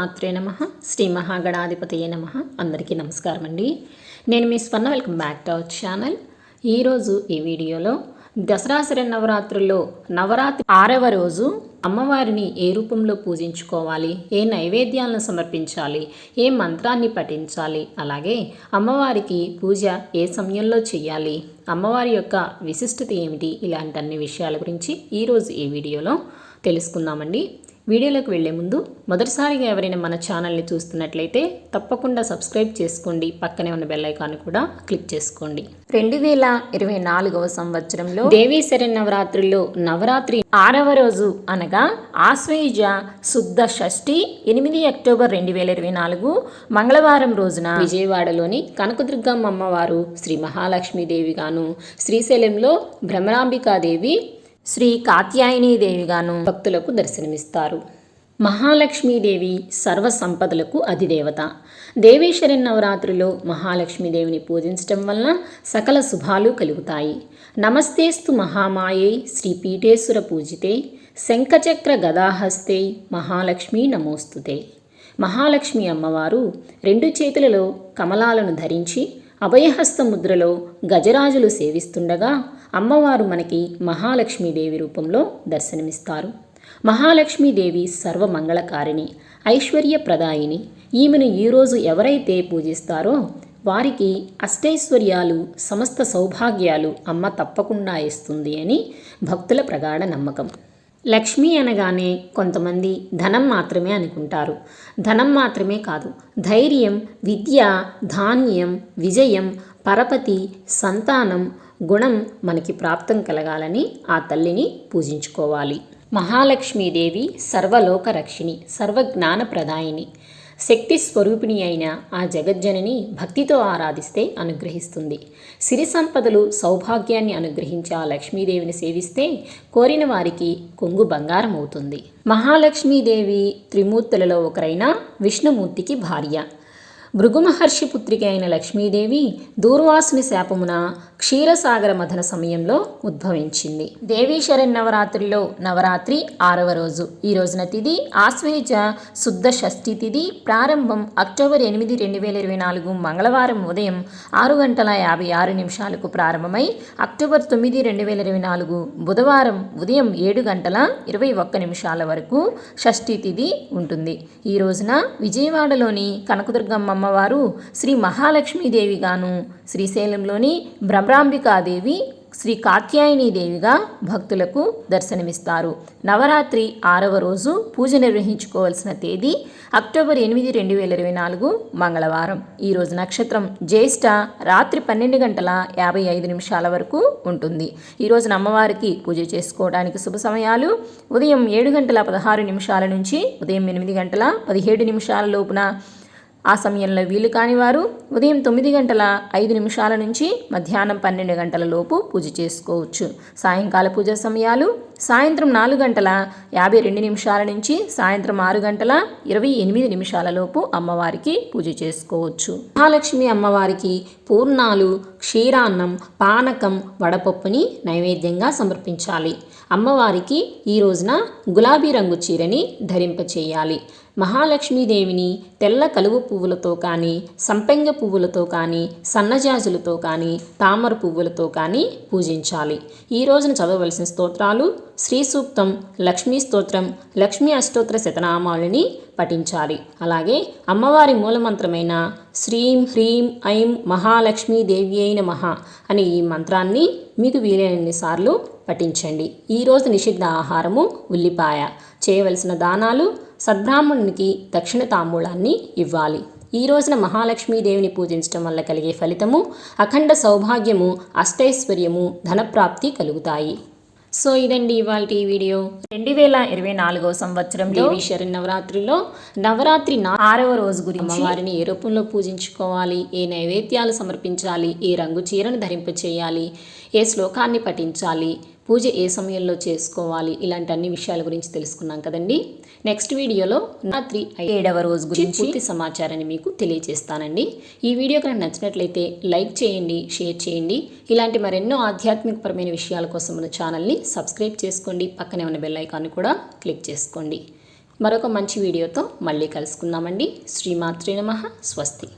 మాత్రే నమ. శ్రీ మహాగణాధిపతయే నమ. అందరికీ నమస్కారం అండి. నేను మీ Swarna welcome back to our channel. ఈరోజు ఈ వీడియోలో దసరా నవరాత్రుల్లో నవరాత్రి ఆరవ రోజు అమ్మవారిని ఏ రూపంలో పూజించుకోవాలి? ఏ నైవేద్యాలను సమర్పించాలి? ఏ మంత్రాన్ని పఠించాలి? అలాగే అమ్మవారికి పూజ ఏ సమయంలో చేయాలి అమ్మవారి యొక్క విశిష్టత ఏమిటి? ఇలాంటి అన్ని విషయాల గురించి ఈరోజు ఈ వీడియోలో తెలుసుకుందామండి. వీడియోలోకి వెళ్ళే ముందు మొదటిసారిగా ఎవరైనా మన ఛానల్ని చూస్తున్నట్లయితే తప్పకుండా సబ్స్క్రైబ్ చేసుకోండి. పక్కనే ఉన్న బెల్ ఐకాన్ కూడా క్లిక్ చేసుకోండి. రెండు వేల ఇరవై నాలుగవ సంవత్సరంలో దేవీ నవరాత్రుల్లో నవరాత్రి ఆరవ రోజు అనగా ఆశ్వయుజ శుద్ధ షష్ఠి ఎనిమిది అక్టోబర్ రెండు వేల ఇరవై నాలుగు మంగళవారం రోజున విజయవాడలోని కనకదుర్గమ్మ అమ్మవారు శ్రీ మహాలక్ష్మీదేవి గాను శ్రీశైలంలో భ్రమరాంబికాదేవి శ్రీ కాత్యాయనీదేవిగాను భక్తులకు దర్శనమిస్తారు. మహాలక్ష్మీదేవి సర్వ సంపదలకు అధిదేవత. దేవేశ్వరి నవరాత్రిలో మహాలక్ష్మీదేవిని పూజించటం వలన సకల శుభాలు కలుగుతాయి. నమస్తేస్తు మహామాయై శ్రీ పీఠేశ్వర పూజితే శంఖచక్ర గదాహస్తే మహాలక్ష్మీ నమోస్తుతే. మహాలక్ష్మి అమ్మవారు రెండు చేతులలో కమలాలను ధరించి అభయహస్త ముద్రలో గజరాజులు సేవిస్తుండగా అమ్మవారు మనకి మహాలక్ష్మీదేవి రూపంలో దర్శనమిస్తారు. మహాలక్ష్మీదేవి సర్వమంగళకారిణి ఐశ్వర్యప్రదాయిని. ఈమెను ఈరోజు ఎవరైతే పూజిస్తారో వారికి అష్టైశ్వర్యాలు సమస్త సౌభాగ్యాలు అమ్మ తప్పకుండా ఇస్తుంది అని భక్తుల ప్రగాఢ నమ్మకం. లక్ష్మి అనగానే కొంతమంది ధనం మాత్రమే అనుకుంటారు. ధనం మాత్రమే కాదు ధైర్యం విద్య ధాన్యం విజయం పరపతి సంతానం గుణం మనకి ప్రాప్తం కలగాలని ఆ తల్లిని పూజించుకోవాలి. మహాలక్ష్మీదేవి సర్వలోక రక్షిణి సర్వజ్ఞాన ప్రదాయిని శక్తి స్వరూపిణి అయిన ఆ జగజ్జనని భక్తితో ఆరాధిస్తే అనుగ్రహిస్తుంది. సిరి సంపదలు సౌభాగ్యాన్ని అనుగ్రహించే ఆ లక్ష్మీదేవిని సేవిస్తే కోరిన వారికి కొంగు బంగారం అవుతుంది మహాలక్ష్మీదేవి త్రిమూర్తులలో ఒకరైన విష్ణుమూర్తికి భార్య. భృగు మహర్షి పుత్రిక అయిన లక్ష్మీదేవి దూర్వాసుని శాపమున క్షీరసాగర మథన సమయంలో ఉద్భవించింది. దేవీ నవరాత్రిలో నవరాత్రి ఆరవ రోజు. ఈ రోజున తిథి ఆశ్వేజ శుద్ధ షష్ఠి తిథి ప్రారంభం అక్టోబర్ ఎనిమిది రెండు వేల ఇరవై నాలుగు మంగళవారం ఉదయం ఆరు గంటల యాభై ఆరు నిమిషాలకు ప్రారంభమై అక్టోబర్ తొమ్మిది రెండు వేల ఇరవై నాలుగు బుధవారం ఉదయం ఏడు గంటల ఇరవై ఒక్క నిమిషాల వరకు షష్ఠి తిథి ఉంటుంది. ఈ రోజున విజయవాడలోని కనకదుర్గమ్మ అమ్మవారు శ్రీ మహాలక్ష్మీదేవిగాను శ్రీశైలంలోని భ్రమరాంబికాదేవి శ్రీ కాత్యాయనీదేవిగా భక్తులకు దర్శనమిస్తారు. నవరాత్రి ఆరవ రోజు పూజ నిర్వహించుకోవాల్సిన తేదీ అక్టోబర్ ఎనిమిది రెండు వేల ఇరవై నాలుగు మంగళవారం. ఈరోజు నక్షత్రం జ్యేష్ఠ రాత్రి పన్నెండు గంటల యాభై ఐదు నిమిషాల వరకు ఉంటుంది. ఈరోజున అమ్మవారికి పూజ చేసుకోవడానికి శుభ సమయాలు. ఉదయం ఏడు గంటల పదహారు నిమిషాల నుంచి ఉదయం ఎనిమిది గంటల పదిహేడు నిమిషాల లోపున ఆ సమయంలో వీలు కాని వారు ఉదయం తొమ్మిది గంటల ఐదు నిమిషాల నుంచి మధ్యాహ్నం పన్నెండు గంటల లోపు పూజ చేసుకోవచ్చు. సాయంకాల పూజ సమయాలు సాయంత్రం నాలుగు గంటల యాభై రెండు నిమిషాల నుంచి సాయంత్రం ఆరు గంటల ఇరవై ఎనిమిది నిమిషాల లోపు అమ్మవారికి పూజ చేసుకోవచ్చు. మహాలక్ష్మి అమ్మవారికి పూర్ణాలు క్షీరాన్నం పానకం వడపప్పుని నైవేద్యంగా సమర్పించాలి. అమ్మవారికి ఈ రోజున గులాబీ రంగు చీరని ధరింపచేయాలి. మహాలక్ష్మీదేవిని తెల్ల కలువు పువ్వులతో కానీ సంపెంగ పువ్వులతో కానీ సన్నజాజులతో కానీ తామర పువ్వులతో కానీ పూజించాలి. ఈ రోజున చదవవలసిన స్తోత్రాలు శ్రీ సూక్తం లక్ష్మీ స్తోత్రం లక్ష్మీ అష్టోత్తర శతనామాలని పఠించాలి. అలాగే అమ్మవారి మూలమంత్రమైన శ్రీం హ్రీం ఐం మహాలక్ష్మీ దేవి అయిన మహా అనే ఈ మంత్రాన్ని మీకు వీలైనన్నిసార్లు పఠించండి. ఈరోజు నిషిద్ధ ఆహారము ఉల్లిపాయ. చేయవలసిన దానాలు సద్బ్రాహ్మణునికి దక్షిణ తాంబూలాన్ని ఇవ్వాలి. ఈ రోజున మహాలక్ష్మీదేవిని పూజించడం వల్ల కలిగే ఫలితము అఖండ సౌభాగ్యము అష్టైశ్వర్యము ధనప్రాప్తి కలుగుతాయి. సో ఇదండి ఇవాళ ఈ వీడియో. రెండు వేల ఇరవై నాలుగో సంవత్సరం దేవి శరణ్ నవరాత్రిలో నవరాత్రి ఆరవ రోజు గురించి అమ్మవారిని ఏ రూపంలో పూజించుకోవాలి ఏ నైవేద్యాలు సమర్పించాలి ఏ రంగు చీరను ధరింప చేయాలి ఏ శ్లోకాన్ని పఠించాలి పూజ ఏ సమయంలో చేసుకోవాలి? ఇలాంటి అన్ని విషయాల గురించి తెలుసుకున్నాం కదండి. నెక్స్ట్ వీడియోలో రాత్రి ఏడవ రోజు గురించి పూర్తి సమాచారాన్ని మీకు తెలియజేస్తానండి. ఈ వీడియో కనుక నచ్చినట్లయితే లైక్ చేయండి షేర్ చేయండి. ఇలాంటి మరెన్నో ఆధ్యాత్మికపరమైన విషయాల కోసం మన ఛానల్ని సబ్స్క్రైబ్ చేసుకోండి. పక్కనే ఉన్న బెల్ ఐకాన్ని కూడా క్లిక్ చేసుకోండి. మరొక మంచి వీడియోతో మళ్ళీ కలుసుకుందామండి. శ్రీమాత్రి నమ. స్వస్తి.